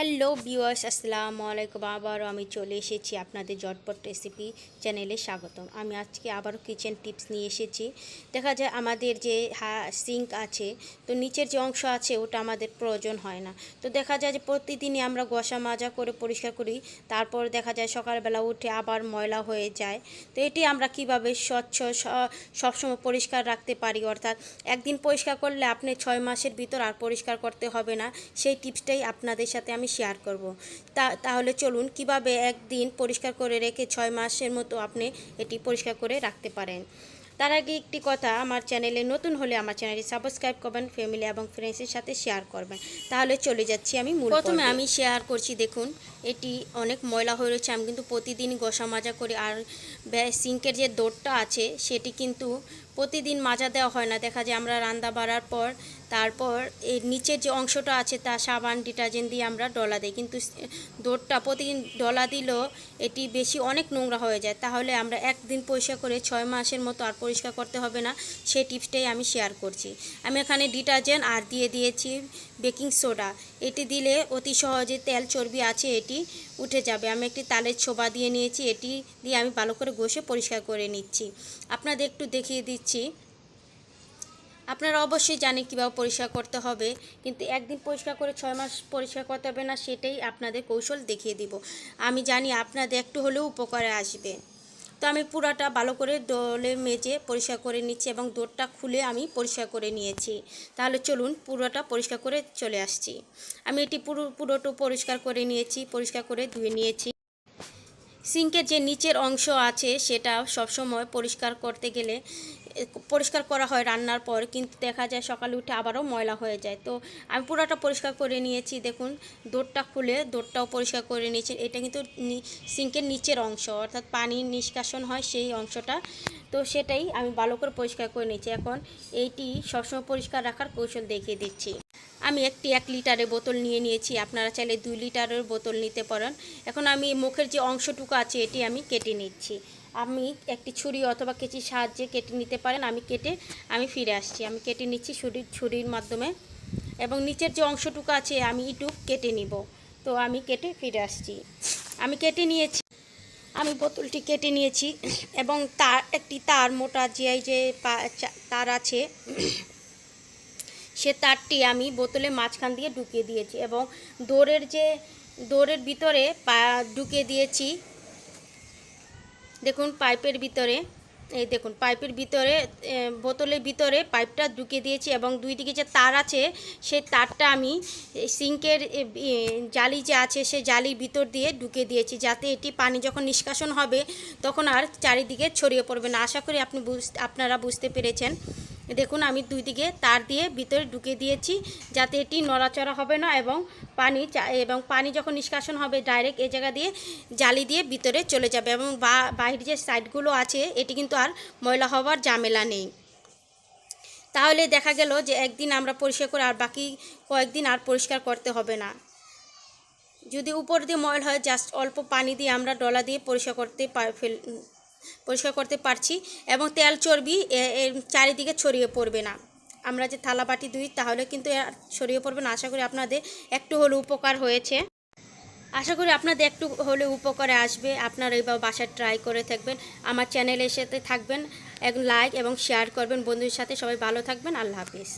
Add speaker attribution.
Speaker 1: Hello viewers, আসসালামু আলাইকুম। আবারও আমি চলে এসেছি আপনাদের জটপট রেসিপি চ্যানেলে স্বাগতম। আমি আজকে আবারও কিচেন টিপস নিয়ে এসেছি। দেখা যায় আমাদের যে হা, সিঙ্ক আছে, তো নিচের যে অংশ আছে, ওটা আমাদের প্রয়োজন হয় না। তো দেখা যায় যে প্রতিদিনই আমরা গোসা মাজা করে পরিষ্কার করি, তারপর দেখা যায় সকালবেলা উঠে আবার ময়লা হয়ে যায়। তো এটি আমরা কীভাবে স্বচ্ছ সবসময় পরিষ্কার রাখতে পারি? অর্থাৎ একদিন পরিষ্কার করলে আপনি ছয় মাসের ভিতর আর পরিষ্কার করতে হবে না। সেই টিপসটাই আপনাদের সাথে আমি শেয়ার করব। তা তাহলে চলুন কীভাবে একদিন পরিষ্কার করে রেখে ছয় মাসের মতো আপনি এটি পরিষ্কার করে রাখতে পারেন। তার আগে একটি কথা আমার চ্যানেলে নতুন হলে আমার চ্যানেলটি সাবস্ক্রাইব করবেন ফ্যামিলি এবং ফ্রেন্ডসের সাথে শেয়ার করবেন। তাহলে চলে যাচ্ছি আমি মূল প্রথমে আমি শেয়ার করছি দেখুন। এটি অনেক ময়লা হয়ে রয়েছে। আমি কিন্তু প্রতিদিন গোসা মাজা করি। আর সিঙ্কের যে দৌড়টা আছে, সেটি কিন্তু প্রতিদিন মাজা দেওয়া হয় না। দেখা যায় আমরা রান্না বাড়ার পর, তারপর এর নিচের যে অংশটা আছে, তা সাবান, ডিটারজেন্ট দিয়ে আমরা ডলা দিই। কিন্তু দৌড়টা প্রতিদিন ডলা দিলেও এটি বেশি অনেক নোংরা হয়ে যায়। তাহলে আমরা একদিন পরিষ্কার করে ছয় মাসের মতো আর পরিষ্কার করতে হবে না। সেই টিপসটাই আমি শেয়ার করছি। আমি এখানে ডিটারজেন্ট আর দিয়ে দিয়েছি বেকিং সোডা। এটি দিলে অতি সহজে তেল চর্বি আছে, এটি উঠে যাবে। আমি একটি তালের ছোবা দিয়ে নিয়েছি। এটি দিয়ে আমি ভালো করে ঘষে পরিষ্কার করে নিচ্ছি। আপনাদের একটু দেখিয়ে দিচ্ছি। আপনারা অবশ্যই জানেন কীভাবে পরিষ্কার করতে হবে, কিন্তু একদিন পরিষ্কার করে ছয় মাস পরিষ্কার করতে হবে না, সেটাই আপনাদের কৌশল দেখিয়ে দিব। আমি জানি আপনাদের একটু হলেও উপকারে আসবে। তো আমি পুরাটা ভালো করে ডলে মেজে পরিষ্কার করে নিচ্ছি এবং দোরটা খুলে আমি পরিষ্কার করে নিয়েছি। তাহলে চলুন পুরোটা পরিষ্কার করে চলে আসছি। আমি এটি পুরো, পুরোটা পরিষ্কার করে নিয়েছি, পরিষ্কার করে ধুয়ে নিয়েছি। সিঙ্কের যে নিচের অংশ আছে সেটা সবসময় পরিষ্কার করতে গেলে পরিষ্কার করা হয় রান্নার পর, কিন্তু দেখা যায় সকালে উঠে আবারও ময়লা হয়ে যায়। তো আমি পুরোটা পরিষ্কার করে নিয়েছি, দেখুন, দোরটা খুলে দোরটাও পরিষ্কার করে নিয়েছি। এটা কিন্তু সিঙ্কের নিচের অংশ, অর্থাৎ পানি নিষ্কাশন হয় সেই অংশটা। তো সেটাই আমি ভালো করে পরিষ্কার করে নিয়েছি। এখন এইটি সবসময় পরিষ্কার রাখার কৌশল দেখিয়ে দিচ্ছি। আমি একটি এক লিটারের বোতল নিয়ে নিয়েছি, আপনারা চাইলে দুই লিটারের বোতল নিতে পারেন। এখন আমি মুখের যে অংশটুকু আছে, এটি আমি কেটে নিচ্ছি। আমি একটি ছুরি অথবা কেচির সাহায্যে কেটে নিতে পারেন। আমি কেটে আমি ফিরে আসছি। আমি কেটে নিচ্ছি ছুরির ছুরির মাধ্যমে এবং নিচের যে অংশটুকু আছে, আমি একটু কেটে নিব। তো আমি কেটে ফিরে আসছি। আমি কেটে নিয়েছি। আমি বোতলটি কেটে নিয়েছি এবং তার একটি তার, মোটা এই যে তার আছে, সে তারটি আমি বোতলের মাঝখান দিয়ে ঢুকিয়ে দিয়েছি এবং দৌড়ের যে দৌড়ের ভিতরে পা ঢুকিয়ে দিয়েছি। দেখুন পাইপের ভিতরে, এই দেখুন পাইপের ভিতরে বোতলের ভিতরে পাইপটা ঢুকিয়ে দিয়েছি এবং দুই দিকে যে তার আছে, সেই তারটা আমি সিঙ্কের জালি যে আছে সেই জালির ভিতর দিয়ে ঢুকিয়ে দিয়েছি যাতে এটি পানি যখন নিষ্কাশন হবে, তখন আর চারিদিকে ছড়িয়ে পড়বে না। আশা করি আপনি বুঝ, আপনারা বুঝতে পেরেছেন। দেখুন, আমি দুই দিকে তার দিয়ে ভিতরে ঢুকে দিয়েছি যাতে এটি নড়াচড়া হবে না এবং পানি এবং পানি যখন নিষ্কাশন হবে ডাইরেক্ট এই জায়গা দিয়ে জালি দিয়ে ভিতরে চলে যাবে এবং বা বাহির যে সাইডগুলো আছে, এটি কিন্তু আর ময়লা হওয়ার ঝামেলা নেই। তাহলে দেখা গেল যে একদিন আমরা পরিষ্কার করে আর বাকি কয়েকদিন আর পরিষ্কার করতে হবে না। যদি উপর দিয়ে ময়লা হয় জাস্ট অল্প পানি দিয়ে আমরা ডলা দিয়ে পরিষ্কার করতে পার- ফেল পরিষ্কার করতে পারছি এবং তেল চর্বি চারিদিকে ছড়িয়ে পড়বে না। আমরা যে থালা বাটি ধুই তাহলে কিন্তু ছড়িয়ে পড়বে না। আশা করি আপনাদের একটু হলে উপকার হয়েছে। আশা করি আপনাদের একটু হলে উপকারে আসবে। আপনারা এইভাবে বাসায় ট্রাই করে থাকবেন। আমার চ্যানেলের সাথে থাকবেন। এক লাইক এবং শেয়ার করবেন। বন্ধুদের সাথে সবাই ভালো থাকবেন। আল্লাহ হাফিজ।